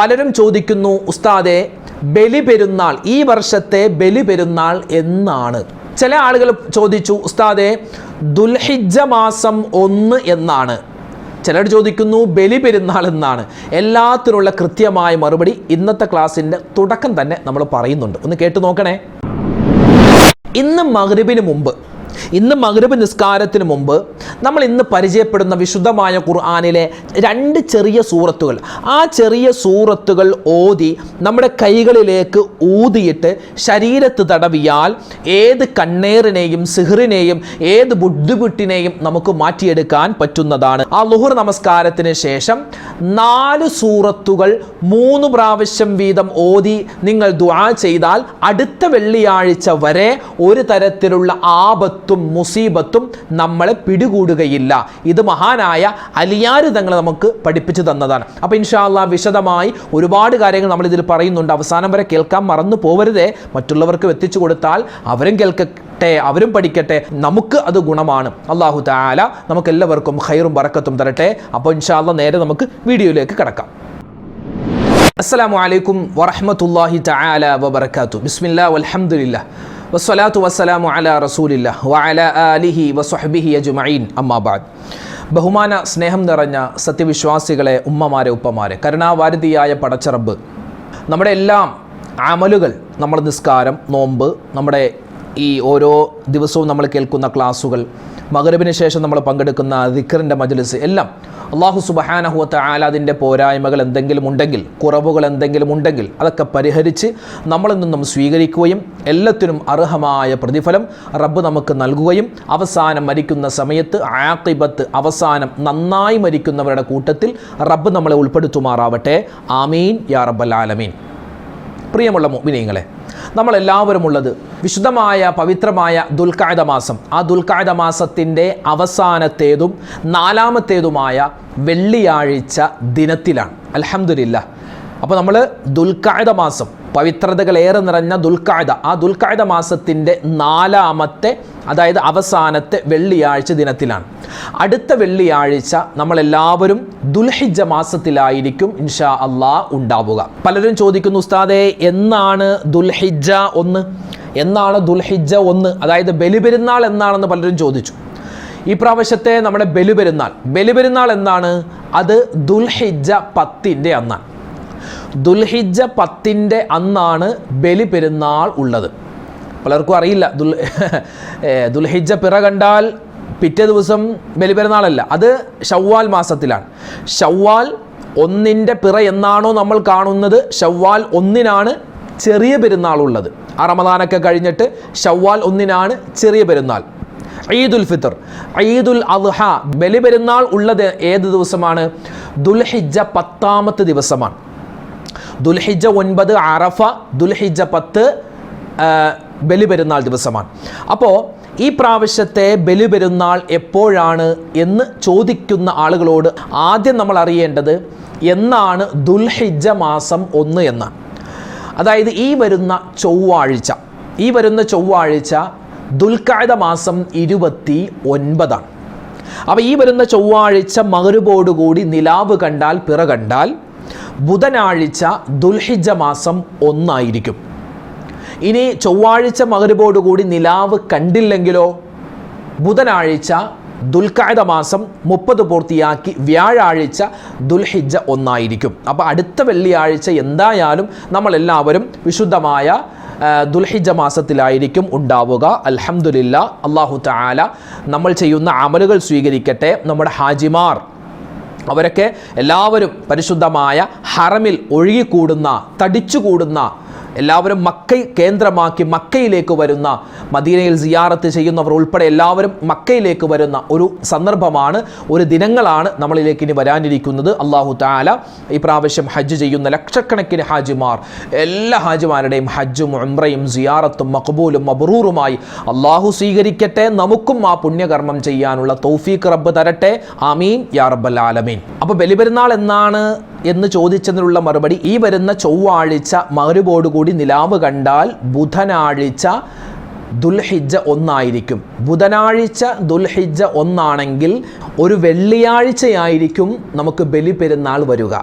പലരും ചോദിക്കുന്നു ഉസ്താദെ ബലി പെരുന്നാൾ ഈ വർഷത്തെ ബലി പെരുന്നാൾ എന്നാണ്? ചില ആളുകൾ ചോദിച്ചു ഉസ്താദെ ദുൽഹിജ മാസം ഒന്ന് എന്നാണ്. ചിലർ ചോദിക്കുന്നു ബലി പെരുന്നാൾ എന്നാണ്. എല്ലാത്തിനുള്ള കൃത്യമായ മറുപടി ഇന്നത്തെ ക്ലാസ്സിന്റെ തുടക്കം തന്നെ നമ്മൾ പറയുന്നുണ്ട്. ഒന്ന് കേട്ടു നോക്കണേ. ഇന്ന് മഗ്രിബിന് മുമ്പ് ഇന്ന് മഗ്രിബ് നിസ്കാരത്തിന് മുമ്പ് നമ്മൾ ഇന്ന് പരിചയപ്പെടുന്ന വിശുദ്ധമായ ഖുർആാനിലെ രണ്ട് ചെറിയ സൂറത്തുകൾ. ആ ചെറിയ സൂറത്തുകൾ ഓതി നമ്മുടെ കൈകളിലേക്ക് ഊതിയിട്ട് ശരീരത്ത് തടവിയാൽ ഏത് കണ്ണേറിനെയും സിഹറിനെയും ഏത് ബുദ്ധിമുട്ടിനെയും നമുക്ക് മാറ്റിയെടുക്കാൻ പറ്റുന്നതാണ്. ആ ലുഹുർ നമസ്കാരത്തിന് ശേഷം നാല് സൂറത്തുകൾ മൂന്ന് പ്രാവശ്യം വീതം ഓതി നിങ്ങൾ ദുആ ചെയ്താൽ അടുത്ത വെള്ളിയാഴ്ച വരെ ഒരു തരത്തിലുള്ള ആപത്തും മുസീബത്തും നമ്മളെ പിടികൂടുകയില്ല. ഇത് മഹാനായ അലിയാർ തങ്ങൾ നമുക്ക് പഠിപ്പിച്ചു തന്നതാണ്. അപ്പോൾ ഇൻഷാല്ല വിശദമായി ഒരുപാട് കാര്യങ്ങൾ നമ്മൾ ഇതിൽ പറയുന്നുണ്ട്. അവസാനം വരെ കേൾക്കാൻ മറന്നു പോവരുതേ. മറ്റുള്ളവർക്ക് എത്തിച്ചു കൊടുത്താൽ അവരും കേൾക്കട്ടെ അവരും പഠിക്കട്ടെ. നമുക്ക് അത് ഗുണമാണ്. അള്ളാഹു താല നമുക്ക് എല്ലാവർക്കും ഹൈറും വറക്കത്തും തരട്ടെ. അപ്പോൾ ഇൻഷാല്ല നേരെ നമുക്ക് വീഡിയോയിലേക്ക് കിടക്കാം. അസ്സാം വലൈക്കും വറഹ്മത്തുള്ളാഹി തആല വബറകാതു ബിസ്മില്ല വൽഹംദുലില്ലാ വസ്സലാത്തു വസ്സലാമു അലാ റസൂലില്ല വഅലാ ആലിഹി വസ്വഹ്ബിഹി അജ്മഈൻ. അമ്മാ ബഅദ് ബഹുമാന സ്നേഹം നിറഞ്ഞ സത്യവിശ്വാസികളെ ഉമ്മമാരെ ഉപ്പമാരെ കരുണാവാരതിയായ പടച്ചറബ് നമ്മുടെ എല്ലാം അമലുകൾ നമ്മുടെ നിസ്കാരം നോമ്പ് നമ്മുടെ ഈ ഓരോ ദിവസവും നമ്മൾ കേൾക്കുന്ന ക്ലാസ്സുകൾ മകരവിന് ശേഷം നമ്മൾ പങ്കെടുക്കുന്ന ദിക്കറിന്റെ മജ്ലിസ് എല്ലാം അള്ളാഹു സുബഹാനഹുവത്ത ആലാദിന്റെ പോരായ്മകൾ എന്തെങ്കിലും ഉണ്ടെങ്കിൽ കുറവുകൾ എന്തെങ്കിലും ഉണ്ടെങ്കിൽ അതൊക്കെ പരിഹരിച്ച് നമ്മളിൽ നിന്നും സ്വീകരിക്കുകയും എല്ലാത്തിനും അർഹമായ പ്രതിഫലം റബ്ബ് നമുക്ക് നൽകുകയും അവസാനം മരിക്കുന്ന സമയത്ത് ആക്കിബത്ത് അവസാനം നന്നായി മരിക്കുന്നവരുടെ കൂട്ടത്തിൽ റബ്ബ് നമ്മളെ ഉൾപ്പെടുത്തുമാറാവട്ടെ. ആമീൻ. യാ റബ്ബൽ ആലമീൻ. പ്രിയമുള്ള മുഅ്മിനീങ്ങളെ നമ്മളെല്ലാവരും ഉള്ളത്. വിശുദ്ധമായ പവിത്രമായ ദുൽഖായത മാസം. ആ ദുൽഖായത മാസത്തിന്റെ അവസാനത്തേതും നാലാമത്തേതുമായ വെള്ളിയാഴ്ച ദിനത്തിലാണ്. അൽഹംദുലില്ല അപ്പോൾ നമ്മൾ ദുൽഖായത മാസം പവിത്രതകളേറെ നിറഞ്ഞ ദുൽഖായത ആ ദുൽഖായത മാസത്തിന്റെ നാലാമത്തെ അതായത് അവസാനത്തെ വെള്ളിയാഴ്ച ദിനത്തിലാണ്. അടുത്ത വെള്ളിയാഴ്ച നമ്മളെല്ലാവരും ദുൽഹിജ മാസത്തിലായിരിക്കും ഇൻഷാ അള്ളാ ഉണ്ടാവുക. പലരും ചോദിക്കുന്നു ഉസ്താദെ എന്നാണ് ദുൽഹിജ ഒന്ന്? എന്നാണ് ദുൽഹിജ ഒന്ന്? അതായത് ബലിപെരുന്നാൾ എന്നാണെന്ന് പലരും ചോദിച്ചു. ഈ പ്രാവശ്യത്തെ നമ്മുടെ ബലിപെരുന്നാൾ. ബലിപെരുന്നാൾ എന്നാണ്? അത് ദുൽഹിജ പത്തിന്റെ അന്നാണ്. ദുൽഹിജ്ജ പത്തിന്റെ അന്നാണ് ബലി പെരുന്നാൾ ഉള്ളത്. പലർക്കും അറിയില്ല. ദുൽ ദുൽഹിജ പിറ കണ്ടാൽ പിറ്റേ ദിവസം ബലിപെരുന്നാളല്ല അത് ഷവ്വാൽ മാസത്തിലാണ്. ഷവ്വാൽ ഒന്നിന്റെ പിറ എന്നാണോ നമ്മൾ കാണുന്നത്. ഷവ്വാൽ ഒന്നിനാണ് ചെറിയ പെരുന്നാൾ ഉള്ളത്. ആ കഴിഞ്ഞിട്ട് ഷവ്വാൽ ഒന്നിനാണ് ചെറിയ പെരുന്നാൾ. ഈദുൽ ഫിത്തർ ഈദുൽ അദ്ഹ. ബലിപെരുന്നാൾ ഉള്ളത് ഏത് ദിവസമാണ്? ദുൽഹിജ പത്താമത്തെ ദിവസമാണ്. ദുൽഹിജ്ജ ഒൻപത് അറഫ ദുൽഹിജ പത്ത് ബലിപെരുന്നാൾ ദിവസമാണ്. അപ്പോൾ ഈ പ്രാവശ്യത്തെ ബലിപെരുന്നാൾ എപ്പോഴാണ് എന്ന് ചോദിക്കുന്ന ആളുകളോട് ആദ്യം നമ്മൾ അറിയേണ്ടത് എന്നാണ് ദുൽഹിജ മാസം ഒന്ന് എന്നാണ് അതായത് ഈ വരുന്ന ചൊവ്വാഴ്ച ഈ വരുന്ന ചൊവ്വാഴ്ച ദുൽഖായത മാസം ഇരുപത്തി ഒൻപതാണ്. അപ്പോൾ ഈ വരുന്ന ചൊവ്വാഴ്ച മകരുപോടുകൂടി നിലാവ് കണ്ടാൽ പിറ കണ്ടാൽ ബുധനാഴ്ച ദുൽഹിജ മാസം ഒന്നായിരിക്കും. ഇനി ചൊവ്വാഴ്ച മകരുവോടുകൂടി നിലാവ് കണ്ടില്ലെങ്കിലോ? ബുധനാഴ്ച ദുൽഖായത മാസം മുപ്പത് പൂർത്തിയാക്കി വ്യാഴാഴ്ച ദുൽഹിജ ഒന്നായിരിക്കും. അപ്പോൾ അടുത്ത വെള്ളിയാഴ്ച എന്തായാലും നമ്മളെല്ലാവരും വിശുദ്ധമായ ദുൽഹിജ മാസത്തിലായിരിക്കും ഉണ്ടാവുക. അൽഹംദുലില്ല അള്ളാഹു താല നമ്മൾ ചെയ്യുന്ന അമലുകൾ സ്വീകരിക്കട്ടെ. നമ്മുടെ ഹാജിമാർ അവരൊക്കെ എല്ലാവരും പരിശുദ്ധമായ ഹറമിൽ ഒഴുകിക്കൂടുന്ന തടിച്ചുകൂടുന്ന എല്ലാവരും മക്ക കേന്ദ്രമാക്കി മക്കയിലേക്ക് വരുന്ന മദീനയിൽ സിയാറത്ത് ചെയ്യുന്നവർ ഉൾപ്പെടെ എല്ലാവരും മക്കയിലേക്ക് വരുന്ന ഒരു സന്ദർഭമാണ് ഒരു ദിനങ്ങളാണ് നമ്മളിലേക്ക് ഇനി വരാനിരിക്കുന്നത്. അള്ളാഹു താല ഈ പ്രാവശ്യം ഹജ്ജ് ചെയ്യുന്ന ലക്ഷക്കണക്കിന് ഹാജിമാർ എല്ലാ ഹാജിമാരുടെയും ഹജ്ജും ഉംറയും സിയാറത്തും മഖബൂലും മബറൂറുമായി അള്ളാഹു സ്വീകരിക്കട്ടെ നമുക്കും ആ പുണ്യകർമ്മം ചെയ്യാനുള്ള തൗഫീഖ് റബ്ബ് തരട്ടെ. ആമീൻ. യാ റബ്ബൽ ആലമീൻ. അപ്പോൾ ബലിപെരുന്നാൾ എന്നാണ് എന്ന് ചോദിച്ചതിനുള്ള മറുപടി ഈ വരുന്ന ചൊവ്വാഴ്ച മകരുവോടുകൂടി നിലാവ് കണ്ടാൽ ബുധനാഴ്ച ദുൽഹിജ്ജ ഒന്നായിരിക്കും. ബുധനാഴ്ച ദുൽഹിജ്ജ ഒന്നാണെങ്കിൽ ഒരു വെള്ളിയാഴ്ചയായിരിക്കും നമുക്ക് ബലി പെരുന്നാൾ വരിക.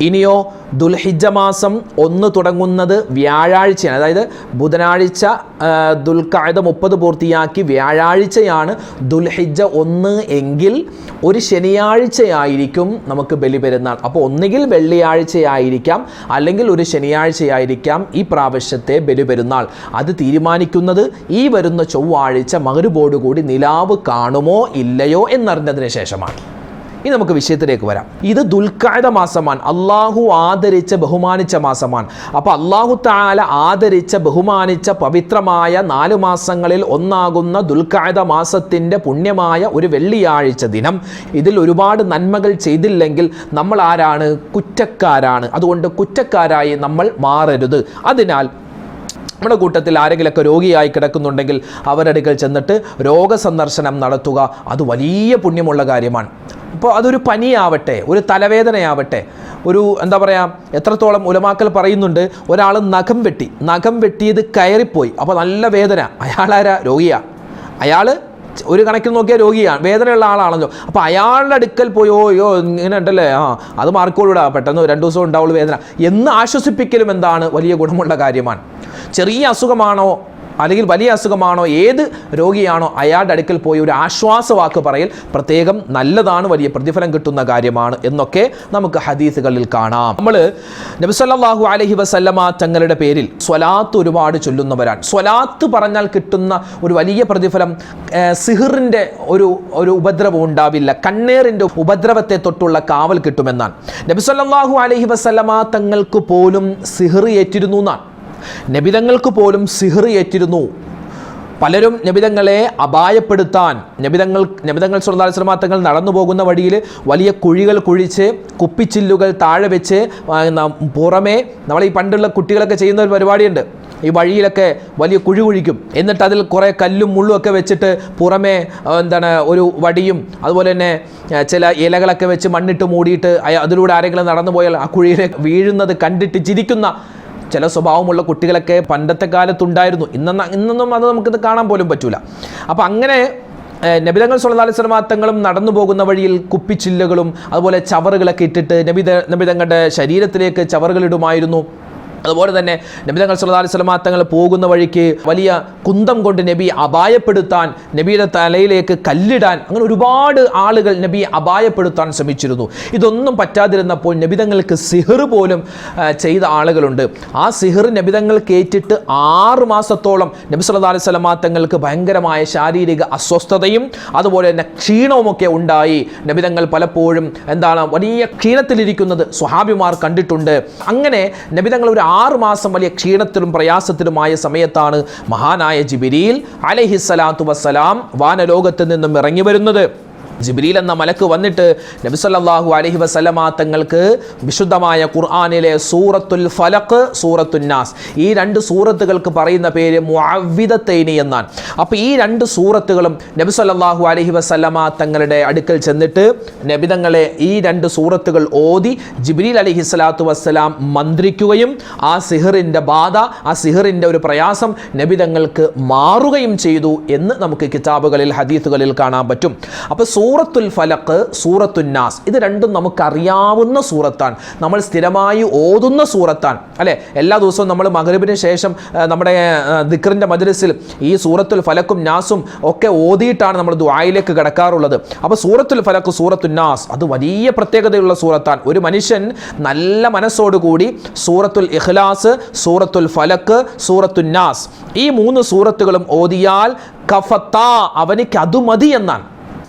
ഇനിയോ ദുൽഹിജ മാസം ഒന്ന് തുടങ്ങുന്നത് വ്യാഴാഴ്ചയാണ്. അതായത് ബുധനാഴ്ച ആ, ദുൽഖഅദ മുപ്പത് പൂർത്തിയാക്കി വ്യാഴാഴ്ചയാണ് ദുൽഹിജ ഒന്ന് എങ്കിൽ ഒരു ശനിയാഴ്ചയായിരിക്കും നമുക്ക് ബലി പെരുന്നാൾ. അപ്പോൾ ഒന്നുകിൽ വെള്ളിയാഴ്ചയായിരിക്കാം അല്ലെങ്കിൽ ഒരു ശനിയാഴ്ചയായിരിക്കാം ഈ പ്രാവശ്യത്തെ ബലി പെരുന്നാൾ. അത് തീരുമാനിക്കുന്നത് ഈ വരുന്ന ചൊവ്വാഴ്ച മകരുബോടുകൂടി നിലാവ് കാണുമോ ഇല്ലയോ എന്നറിഞ്ഞതിന് ശേഷമാണ്. ഇനി നമുക്ക് വിഷയത്തിലേക്ക് വരാം. ഇത് ദുൽഖായത മാസമാണ്. അള്ളാഹു ആദരിച്ച ബഹുമാനിച്ച മാസമാണ്. അപ്പോൾ അള്ളാഹു താല ആദരിച്ച ബഹുമാനിച്ച പവിത്രമായ നാല് മാസങ്ങളിൽ ഒന്നാകുന്ന ദുൽഖായത മാസത്തിന്റെ പുണ്യമായ ഒരു വെള്ളിയാഴ്ച ദിനം. ഇതിൽ ഒരുപാട് നന്മകൾ ചെയ്തില്ലെങ്കിൽ നമ്മൾ ആരാണ്? കുറ്റക്കാരാണ്. അതുകൊണ്ട് കുറ്റക്കാരായി നമ്മൾ മാറരുത്. അതിനാൽ നമ്മുടെ കൂട്ടത്തിൽ ആരെങ്കിലുമൊക്കെ രോഗിയായി കിടക്കുന്നുണ്ടെങ്കിൽ അവരുടെ അടുക്കൽ ചെന്നിട്ട് രോഗസന്ദർശനം നടത്തുക. അത് വലിയ പുണ്യമുള്ള കാര്യമാണ്. അപ്പോൾ അതൊരു പനിയാവട്ടെ ഒരു തലവേദനയാവട്ടെ ഒരു എന്താ പറയുക എത്രത്തോളം ഉലമാക്കൽ പറയുന്നുണ്ട് ഒരാൾ നഖം വെട്ടി നഖം വെട്ടിയത് കയറിപ്പോയി അപ്പോൾ നല്ല വേദന അയാളാരാ? രോഗിയാ. അയാൾ ഒരു കണക്കിൽ നോക്കിയാൽ രോഗിയാണ് വേദനയുള്ള ആളാണല്ലോ. അപ്പോൾ അയാളുടെ അടുക്കൽ പോയി ഓ യോ ഇങ്ങനെ ഉണ്ടല്ലേ? ആ അത് മാർക്കോളൂടാ പെട്ടെന്ന് രണ്ട് ദിവസം ഉണ്ടാവുള്ളൂ വേദന. എന്ന് ആശ്വസിപ്പിക്കലും എന്താണ് വലിയ ഗുണമുള്ള കാര്യമാണ്. ചെറിയ അസുഖമാണോ? അല്ലെങ്കിൽ വലിയ അസുഖമാണോ ഏത് രോഗിയാണോ അയാളുടെ അടുക്കൽ പോയി ഒരു ആശ്വാസവാക്ക് പറയൽ പ്രത്യേകം നല്ലതാണ് വലിയ പ്രതിഫലം കിട്ടുന്ന കാര്യമാണ് എന്നൊക്കെ നമുക്ക് ഹദീസുകളിൽ കാണാം. നമ്മൾ നബിസല്ലാഹു അലഹി വസല്ലമ തങ്ങളുടെ പേരിൽ സ്വലാത്ത് ഒരുപാട് ചൊല്ലുന്നവരാണ്. സ്വലാത്ത് പറഞ്ഞാൽ കിട്ടുന്ന ഒരു വലിയ പ്രതിഫലം സിഹിറിന്റെ ഒരു ഒരു ഉപദ്രവം ഉണ്ടാവില്ല. കണ്ണേറിന്റെ ഉപദ്രവത്തെ തൊട്ടുള്ള കാവൽ കിട്ടുമെന്നാണ്. നബിസല്ലാഹു അലഹി വസല്ലമ തങ്ങൾക്ക് പോലും സിഹിർ ഏറ്റിരുന്നു എന്നാണ്. നബിതങ്ങൾക്ക് പോലും സിഹർ ഏറ്റിരുന്നു. പലരും നബിതങ്ങളെ അപായപ്പെടുത്താൻ നബിതങ്ങൾ നബിതങ്ങൾ സുൽത്താൻ തങ്ങൾ നടന്നു പോകുന്ന വഴിയിൽ വലിയ കുഴികൾ കുഴിച്ച് കുപ്പിച്ചില്ലുകൾ താഴെ വെച്ച് പുറമേ നമ്മൾ ഈ പണ്ടുള്ള കുട്ടികളൊക്കെ ചെയ്യുന്ന ഒരു പരിപാടിയുണ്ട്. ഈ വഴിയിലൊക്കെ വലിയ കുഴി കുഴിക്കും. എന്നിട്ട് അതിൽ കുറേ കല്ലും മുള്ളും ഒക്കെ വെച്ചിട്ട് പുറമേ എന്താണ് ഒരു വടിയും അതുപോലെ തന്നെ ചില ഇലകളൊക്കെ വെച്ച് മണ്ണിട്ട് മൂടിയിട്ട് അതിലൂടെ ആരെങ്കിലും നടന്നു പോയാൽ ആ കുഴിയിലേക്ക് വീഴുന്നത് കണ്ടിട്ട് ചിരിക്കുന്ന ചില സ്വഭാവമുള്ള കുട്ടികളൊക്കെ പണ്ടത്തെ കാലത്തുണ്ടായിരുന്നു. ഇന്ന ഇന്നൊന്നും അത് നമുക്കിത് കാണാൻ പോലും പറ്റൂല. അപ്പോൾ അങ്ങനെ നബിതങ്ങൾ സുല്ലാ അലൈഹി സ്വലമാങ്ങളും നടന്നു പോകുന്ന വഴിയിൽ കുപ്പിച്ചില്ലുകളും അതുപോലെ ചവറുകളൊക്കെ ഇട്ടിട്ട് നബിത നബിതങ്ങളുടെ ശരീരത്തിലേക്ക് ചവറുകൾ ഇടുമായിരുന്നു. അതുപോലെ തന്നെ നബി തങ്ങൾ സുല്ലാ അലൈഹി സ്വലമാ തങ്ങൾ പോകുന്ന വഴിക്ക് വലിയ കുന്തം കൊണ്ട് നബി അപായപ്പെടുത്താൻ നബിയുടെ തലയിലേക്ക് കല്ലിടാൻ അങ്ങനെ ഒരുപാട് ആളുകൾ നബി അപായപ്പെടുത്താൻ ശ്രമിച്ചിരുന്നു. ഇതൊന്നും പറ്റാതിരുന്നപ്പോൾ നബിതങ്ങൾക്ക് സിഹർ പോലും ചെയ്ത ആളുകളുണ്ട്. ആ സിഹർ നബിതങ്ങൾക്ക് ഏറ്റിട്ട് ആറ് മാസത്തോളം നബി സല്ലല്ലാഹു അലൈഹി വസല്ലമ തങ്ങൾക്ക് ഭയങ്കരമായ ശാരീരിക അസ്വസ്ഥതയും അതുപോലെ തന്നെ ക്ഷീണവുമൊക്കെ ഉണ്ടായി. നബിതങ്ങൾ പലപ്പോഴും എന്താണ് വലിയ ക്ഷീണത്തിലിരിക്കുന്നത് സ്വഹാബിമാർ കണ്ടിട്ടുണ്ട്. അങ്ങനെ നബിതങ്ങൾ ഒരു ആറ് മാസം വലിയ ക്ഷീണത്തിലും പ്രയാസത്തിലുമായ സമയത്താണ് മഹാനായ ജിബിരിയിൽ അലഹിസ്സലാത്തു വസ്സലാം വാനലോകത്ത് നിന്നും ഇറങ്ങി വരുന്നത്. ജിബ്രീൽ എന്ന മലക്ക് വന്നിട്ട് നബി സല്ലല്ലാഹു അലൈഹി വസല്ലമ തങ്ങൾക്ക് വിശുദ്ധമായ ഖുർആാനിലെ സൂറത്തുൽ ഫലക്ക് സൂറത്തുന്നാസ് ഈ രണ്ട് സൂറത്തുകൾക്ക് പറയുന്ന പേര് മുഅവ്വിദത്തൈനി എന്നാണ്. അപ്പോൾ ഈ രണ്ട് സൂറത്തുകളും നബി സല്ലല്ലാഹു അലൈഹി വസല്ലമ തങ്ങളുടെ അടുക്കൽ ചെന്നിട്ട് നബിതങ്ങളെ ഈ രണ്ട് സൂറത്തുകൾ ഓതി ജിബ്രീൽ അലഹി സ്വലാത്തു വസ്സലാം മന്ത്രിക്കുകയും ആ സിഹറിന്റെ ബാധ ആ സിഹറിന്റെ ഒരു പ്രയാസം നബിതങ്ങൾക്ക് മാറുകയും ചെയ്തു എന്ന് നമുക്ക് കിതാബുകളിൽ ഹദീത്തുകളിൽ കാണാൻ പറ്റും. അപ്പോൾ സൂറത്തുൽ ഫലക്ക് സൂറത്തുന്നാസ് ഇത് രണ്ടും നമുക്കറിയാവുന്ന സൂറത്താണ്. നമ്മൾ സ്ഥിരമായി ഓതുന്ന സൂറത്താണ്. അല്ലേ? എല്ലാ ദിവസവും നമ്മൾ മകരബിന് ശേഷം നമ്മുടെ ദിക്റിന്റെ മജ്ലിസിൽ ഈ സൂറത്തുൽ ഫലക്കും നാസും ഒക്കെ ഓതിയിട്ടാണ് നമ്മൾ ദുആയിലേക്ക് കിടക്കാറുള്ളത്. അപ്പോൾ സൂറത്തുൽ ഫലക്ക് സൂറത്തുന്നാസ് അത് വലിയ പ്രത്യേകതയുള്ള സൂറത്താണ്. ഒരു മനുഷ്യൻ നല്ല മനസ്സോടുകൂടി സൂറത്തുൽ ഇഖ്ലാസ് സൂറത്തുൽ ഫലക്ക് സൂറത്തുന്നാസ് ഈ മൂന്ന് സൂറത്തുകളും ഓതിയാൽ കഫത്ത അവനിക്ക് അത് മതി എന്നാണ്.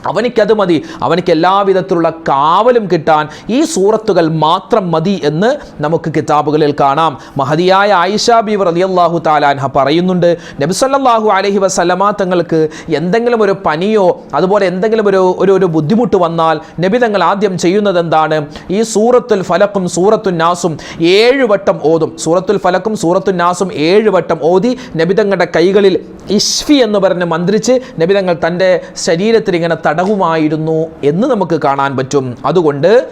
അവനിക്കത് മതി. അവനിക്ക് എല്ലാവിധത്തിലുള്ള കാവലും കിട്ടാൻ ഈ സൂറത്തുകൾ മാത്രം മതി എന്ന് നമുക്ക് കിതാബുകളിൽ കാണാം. മഹതിയായ ആയിഷ ബി അള്ളാഹു താലാൻഹ പറയുന്നുണ്ട് നബിസല്ലാഹു അലഹി വസല്ലമ തങ്ങൾക്ക് എന്തെങ്കിലും ഒരു പനിയോ അതുപോലെ എന്തെങ്കിലും ഒരു ഒരു ഒരു ബുദ്ധിമുട്ട് വന്നാൽ നബി തങ്ങൾ ആദ്യം ചെയ്യുന്നത് എന്താണ് ഈ സൂറത്തുൽ ഫലക്കും സൂറത്തു നാസും ഏഴ് വട്ടം ഓതും. സൂറത്തുൽ ഫലക്കും സൂറത്തു നാസും ഏഴ് വട്ടം ഓതി നബി തങ്ങളുടെ കൈകളിൽ ഇഷ്ഫി എന്ന് പറഞ്ഞ് മന്ത്രിച്ച് നബി തങ്ങൾ തന്റെ ശരീരത്തിൽ ഇങ്ങനെ തടവുമായിരുന്നു എന്ന് നമുക്ക് കാണാൻ പറ്റും. അതുകൊണ്ട്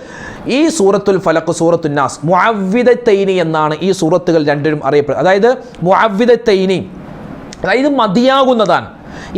ഈ സൂറത്തുൽ ഫലക്ക് സൂറത്തുന്നാസ് മുഅവ്വിദത്തൈനി എന്നാണ് ഈ സൂറത്തുകൾ രണ്ടിനും അറിയപ്പെടുന്നത്. അതായത് മുഅവ്വിദത്തൈനി അതായത് മതിയാകുന്നതാണ്.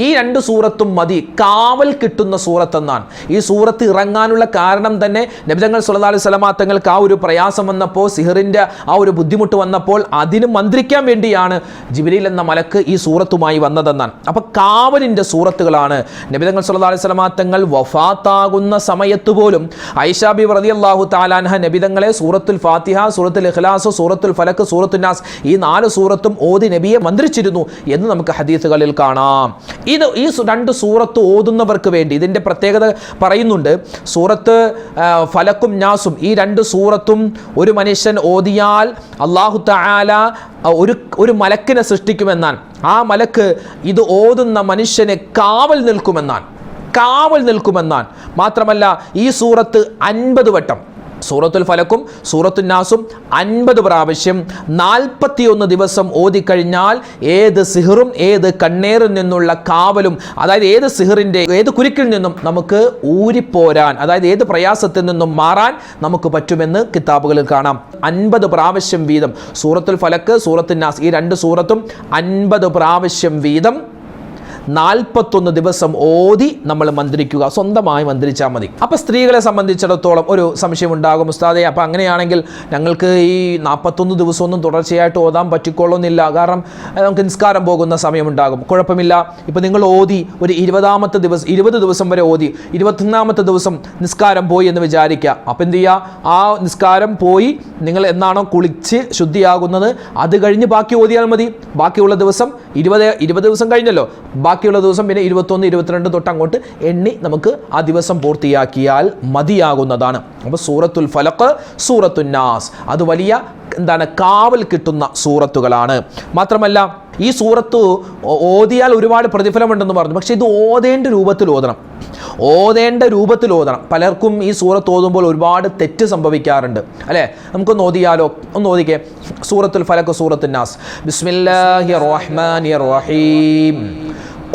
ഈ രണ്ട് സൂറത്തും മതി. കാവൽ കിട്ടുന്ന സൂറത്ത് എന്നാണ് ഈ സൂറത്ത് ഇറങ്ങാനുള്ള കാരണം തന്നെ നബിതങ്ങൾ സുല്ലാ അലൈഹി സ്വലമാ തങ്ങൾക്ക് ആ ഒരു പ്രയാസം വന്നപ്പോൾ സിഹറിന്റെ ആ ഒരു ബുദ്ധിമുട്ട് വന്നപ്പോൾ അതിന് മന്ത്രിക്കാൻ വേണ്ടിയാണ് ജിബിലിൽ എന്ന മലക്ക് ഈ സൂറത്തുമായി വന്നതെന്നാണ്. അപ്പോൾ കാവലിന്റെ സൂറത്തുകളാണ്. നബിതങ്ങൾ സുല്ലാ അലൈഹി സ്വലമാ തങ്ങൾ വഫാത്താകുന്ന സമയത്ത് പോലും ഐഷാബി റതി അള്ളാഹു താലാൻഹ നബിതങ്ങളെ സൂറത്തുൽ ഫാത്തിഹ സൂറത്തുൽ ഇഖ്ലാസ് സൂറത്തുൽ ഫലക്ക് സൂറത്തുൽ നാസ് ഈ നാല് സൂറത്തും ഓതി നബിയെ മന്ത്രിച്ചിരുന്നു എന്ന് നമുക്ക് ഹദീസുകളിൽ കാണാം. ഇത് ഈ രണ്ട് സൂറത്ത് ഓതുന്നവർക്ക് വേണ്ടി ഇതിന്റെ പ്രത്യേകത പറയുന്നുണ്ട്. സൂറത്ത് ഫലക്കും നാസും. ഈ രണ്ട് സൂറത്തും ഒരു മനുഷ്യൻ ഓതിയാൽ അള്ളാഹു തആല ഒരു ഒരു മലക്കിനെ സൃഷ്ടിക്കുമെന്നാണ്. ആ മലക്ക് ഇത് ഓതുന്ന മനുഷ്യന് കാവൽ നിൽക്കുമെന്നാണ്. കാവൽ നിൽക്കുമെന്നാണ്. മാത്രമല്ല ഈ സൂറത്ത് അൻപത് വട്ടം സൂറത്തുൽ ഫലക്കും സൂറത്തുൽ നാസും അൻപത് പ്രാവശ്യം നാൽപ്പത്തിയൊന്ന് ദിവസം ഓതിക്കഴിഞ്ഞാൽ ഏത് സിഹറും ഏത് കണ്ണേറിൽ നിന്നുള്ള കാവലും അതായത് ഏത് സിഹറിന്റെ ഏത് കുരുക്കിൽ നിന്നും നമുക്ക് ഊരിപ്പോരാൻ അതായത് ഏത് പ്രയാസത്തിൽ നിന്നും മാറാൻ നമുക്ക് പറ്റുമെന്ന് കിതാബുകളിൽ കാണാം. അൻപത് പ്രാവശ്യം വീതം. സൂറത്തുൽ ഫലക്ക് സൂറത്തുൽ നാസ് ഈ രണ്ട് സൂറത്തും അൻപത് പ്രാവശ്യം വീതം നാൽപ്പത്തൊന്ന് ദിവസം ഓതി നമ്മൾ മന്ത്രിക്കുക. സ്വന്തമായി മന്ത്രിച്ചാൽ മതി. അപ്പോൾ സ്ത്രീകളെ സംബന്ധിച്ചിടത്തോളം ഒരു സംശയം ഉണ്ടാകും. ഉസ്താദെ അപ്പോൾ അങ്ങനെയാണെങ്കിൽ ഞങ്ങൾക്ക് ഈ നാൽപ്പത്തൊന്ന് ദിവസമൊന്നും തുടർച്ചയായിട്ട് ഓതാൻ പറ്റിക്കൊള്ളുന്നില്ല. കാരണം നമുക്ക് നിസ്കാരം പോകുന്ന സമയമുണ്ടാകും കുഴപ്പമില്ല. ഇപ്പോൾ നിങ്ങൾ ഓതി ഒരു ഇരുപതാമത്തെ ദിവസം ഇരുപത് ദിവസം വരെ ഓതി. ഇരുപത്തൊന്നാമത്തെ ദിവസം നിസ്കാരം പോയി എന്ന് വിചാരിക്കുക. അപ്പോൾ എന്ത് ചെയ്യുക ആ നിസ്കാരം പോയി നിങ്ങൾ എന്നാണോ കുളിച്ച് ശുദ്ധിയാകുന്നത് അത് കഴിഞ്ഞ് ബാക്കി ഓതിയാൽ മതി. ബാക്കിയുള്ള ദിവസം ഇരുപത് ഇരുപത് ദിവസം കഴിഞ്ഞല്ലോ. ബാക്കിയുള്ള ദിവസം പിന്നെ ഇരുപത്തൊന്ന് ഇരുപത്തിരണ്ട് തൊട്ട് അങ്ങോട്ട് എണ്ണി നമുക്ക് ആ ദിവസം പൂർത്തിയാക്കിയാൽ മതിയാകുന്നതാണ്. അപ്പോൾ സൂറത്തുൽ ഫലക്ക് സൂറത്തുന്നാസ് അത് വലിയ എന്താണ് കാവൽ കിട്ടുന്ന സൂറത്തുകളാണ്. മാത്രമല്ല ഈ സൂറത്ത് ഓതിയാൽ ഒരുപാട് പ്രതിഫലമുണ്ടെന്ന് പറഞ്ഞു. പക്ഷേ ഇത് ഓതേണ്ട രൂപത്തിൽ ഓതണം. ഓതേണ്ട രൂപത്തിൽ ഓതണം. പലർക്കും ഈ സൂറത്ത് ഓതുമ്പോൾ ഒരുപാട് തെറ്റ് സംഭവിക്കാറുണ്ട്. അല്ലേ? നമുക്കൊന്ന് ഓതിയാലോ? ഒന്ന് ഓതിക്കേ. സൂറത്തുൽ ഫലക്ക് സൂറത്തുന്നാസ് ബിസ്മില്ലാഹി റഹ്മാനി റഹീം.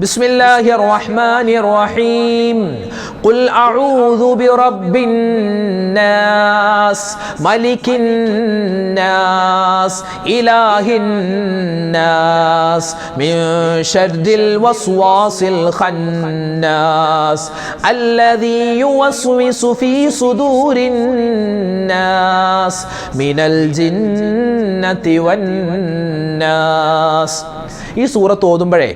بسم الله الرحمن الرحيم قل أعوذ برب الناس ملك الناس إله الناس من شر الوسواس الخناس الذي يوسوس في صدور الناس من الجنة والناس ഈ സൂറത്ത് ഓതുമ്പോഴേ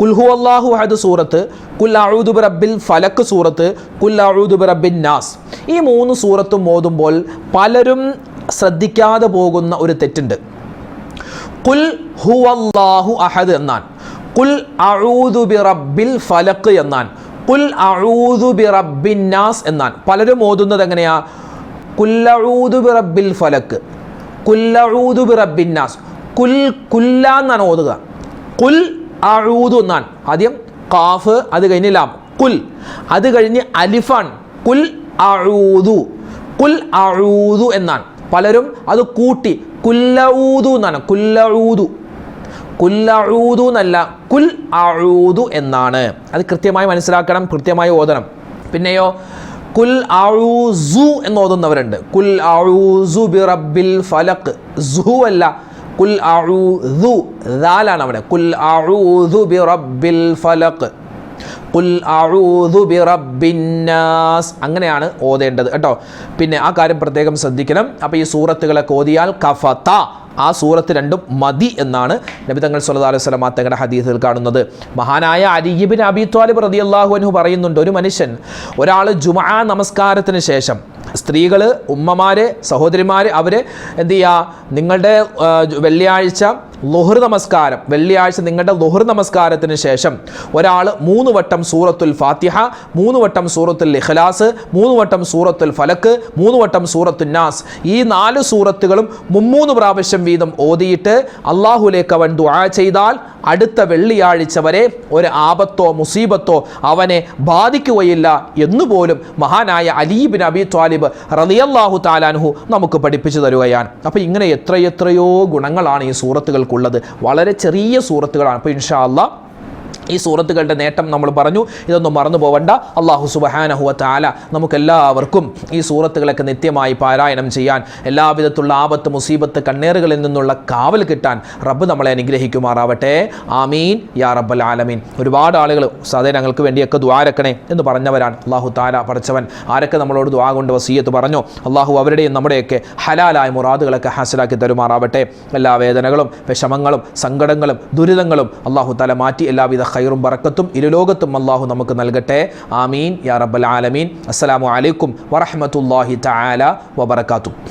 കുൽഹു അള്ളാഹു അഹദ് സൂറത്ത് കുൽ അഴുദുബ് റബ്ബിൽ ഫലക്ക് സൂറത്ത് കുൽ അഴുദുബ് റബ്ബിൻ നാസ്. ഈ മൂന്ന് സൂറത്തും ഓതുമ്പോൾ പലരും ശ്രദ്ധിക്കാതെ പോകുന്ന ഒരു തെറ്റുണ്ട്. കുൽ ഹു അള്ളാഹു അഹദ് എന്നാൻ കുൽ അഴുദുബി റബ്ബിൽ ഫലക്ക് എന്നാൻ കുൽ അഴുദുബി റബ്ബിൻ നാസ് എന്നാൻ പലരും ഓതുന്നത് എങ്ങനെയാ? കുൽ അഴുദുബി റബ്ബിൽ ഫലക്ക് കുല്ലഴൂദു ബി റബ്ബിൻ നാസ്. കുൽ കുല്ല എന്നാണ് ഓതുക. കുൽ അഴൂദു എന്നാണ്. ആദ്യം കാഫ് അത് കഴിഞ്ഞ് ലാം. കുൽ അത് കഴിഞ്ഞ് അലിഫാൻ കുൽ അഴൂതു കുൽ അഴൂതു എന്നാണ്. പലരും അത് കൂട്ടി. കുല്ലഊദു എന്നാണ്. കുല്ലഊദു. കുല്ലഊദു എന്നല്ല. കുൽ അഴൂതു എന്നാണ്. അത് കൃത്യമായി മനസ്സിലാക്കണം. കൃത്യമായി ഓതണം. പിന്നെയോ കുൽ അഴൂസു എന്ന് ഓതുന്നവരുണ്ട്. കുൽ അഴൂസു ബി റബ്ബിൽ ഫലക്ക് സു അല്ല കുൽ അഊദു ദാലാണ് അവിടെ. കുൽ അഊദു ബി റബ്ബിൽ ഫലഖ് കുൽ അഊദു ബി റബ്ബിന്നാസ് അങ്ങനെയാണ് ഓതേണ്ടത് കേട്ടോ. പിന്നെ ആ കാര്യം പ്രത്യേകം ശ്രദ്ധിക്കണം. അപ്പോൾ ഈ സൂറത്തുകളൊക്കെ ഓതിയാൽ കഫത്ത ആ സൂറത്ത് രണ്ടും മതി എന്നാണ് നബി തങ്ങൾ സല്ലല്ലാഹു അലൈഹി വസല്ലം തങ്ങളുടെ ഹദീസിൽ കാണുന്നത്. മഹാനായ അലിബിൻ അബി ത്വാലിബ് റളിയല്ലാഹു അൻഹു പറയുന്നുണ്ട് ഒരു മനുഷ്യൻ ഒരാൾ ജുമാ നമസ്കാരത്തിന് ശേഷം സ്ത്രീകൾ ഉമ്മമാർ സഹോദരിമാർ അവർ എന്ത് ചെയ്യുക നിങ്ങളുടെ വെള്ളിയാഴ്ച ലുഹർ നമസ്കാരം. വെള്ളിയാഴ്ച നിങ്ങളുടെ ലുഹർ നമസ്കാരത്തിന് ശേഷം ഒരാൾ മൂന്ന് വട്ടം സൂറത്തുൽ ഫാത്തിഹ മൂന്ന് വട്ടം സൂറത്തുൽ ഇഖ്ലാസ് മൂന്ന് വട്ടം സൂറത്തുൽ ഫലക്ക് മൂന്ന് വട്ടം സൂറത്തുൽ നാസ്. ഈ നാല് സൂറത്തുകളും മുമ്മൂന്ന് പ്രാവശ്യം വീതം ഓതിയിട്ട് അള്ളാഹുലേക്ക് അവൻ ദുആ ചെയ്താൽ അടുത്ത വെള്ളിയാഴ്ച വരെ ഒരു ആപത്തോ മുസീബത്തോ അവനെ ബാധിക്കുകയില്ല എന്നുപോലും മഹാനായ അലീബിൻ അബി ത്വാലിബ് റളിയല്ലാഹു താലാൻഹു നമുക്ക് പഠിപ്പിച്ചു തരുകയാണ്. അപ്പോൾ ഇങ്ങനെ എത്രയെത്രയോ ഗുണങ്ങളാണ് ഈ സൂറത്തുകൾക്കുള്ളത് വളരെ ചെറിയ സൂറത്തുകളാണ്. അപ്പോൾ ഇൻഷാ അല്ലാ ഈ സൂറത്തുകളുടെ നേട്ടം നമ്മൾ പറഞ്ഞു. ഇതൊന്നും മറന്നു പോവണ്ട. അള്ളാഹു സുബഹാനഹുവ താല നമുക്കെല്ലാവർക്കും ഈ സൂറത്തുകളൊക്കെ നിത്യമായി പാരായണം ചെയ്യാൻ എല്ലാവിധത്തുള്ള ആപത്ത് മുസീബത്ത് കണ്ണേറുകളിൽ നിന്നുള്ള കാവൽ കിട്ടാൻ റബ്ബ് നമ്മളെ അനുഗ്രഹിക്കുമാറാവട്ടെ. ആമീൻ. യാ റബ്ബൽ ആലമീൻ. ഒരുപാട് ആളുകൾ സാധേ ഞങ്ങൾക്ക് വേണ്ടിയൊക്കെ ദ്വാരക്കണേ എന്ന് പറഞ്ഞവരാണ്. അള്ളാഹു താല പഠിച്ചവൻ. ആരൊക്കെ നമ്മളോട് ദ്വാ കൊണ്ട് വസീയത്ത് പറഞ്ഞു? അള്ളാഹു അവരുടെയും നമ്മുടെയൊക്കെ ഹലാലായ മുറാദുകളൊക്കെ ഹാസിലാക്കി തരുമാറാവട്ടെ. എല്ലാ വേദനകളും വിഷമങ്ങളും സങ്കടങ്ങളും ദുരിതങ്ങളും അള്ളാഹു താല മാറ്റി എല്ലാവിധ ഖൈറും ബറക്കത്തും ഇരുലോകത്തും അള്ളാഹു നമുക്ക് നൽകട്ടെ. ആമീൻ. യാ റബ്ബൽ ആലമീൻ. അസ്സലാമു അലൈക്കും വറഹ്മത്തുള്ളാഹി തആല വബറകാതുഹു.